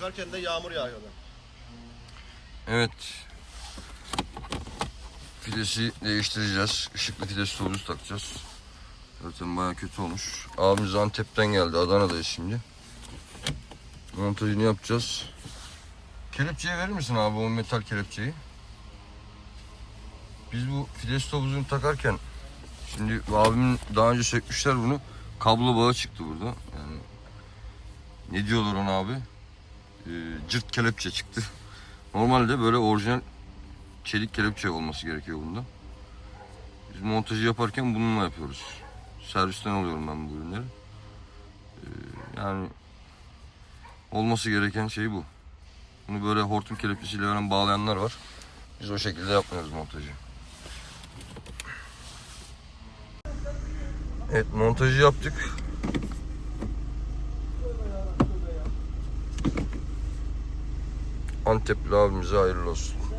takarken de yağmur yağıyordu. Evet. Fidesi değiştireceğiz. Işıklı fides topuzu takacağız. Zaten baya kötü olmuş. Abimiz Antep'ten geldi. Adana'dayız şimdi. Montajını yapacağız. Kelepçeyi verir misin abi o metal kelepçeyi? Biz bu fides topuzunu takarken şimdi abimin daha önce sökmüşler bunu. Kablo bağı çıktı burada. Yani ne diyorlar ona abi? Ee, cırt kelepçe çıktı. Normalde böyle orijinal çelik kelepçe olması gerekiyor bunda. Biz montajı yaparken bununla yapıyoruz. Servisten alıyorum ben bu ürünleri. Ee, yani olması gereken şey bu. Bunu böyle hortum kelepçesiyle veren bağlayanlar var. Biz o şekilde yapmıyoruz montajı. Evet montajı yaptık. Antepli abimize hayırlı olsun.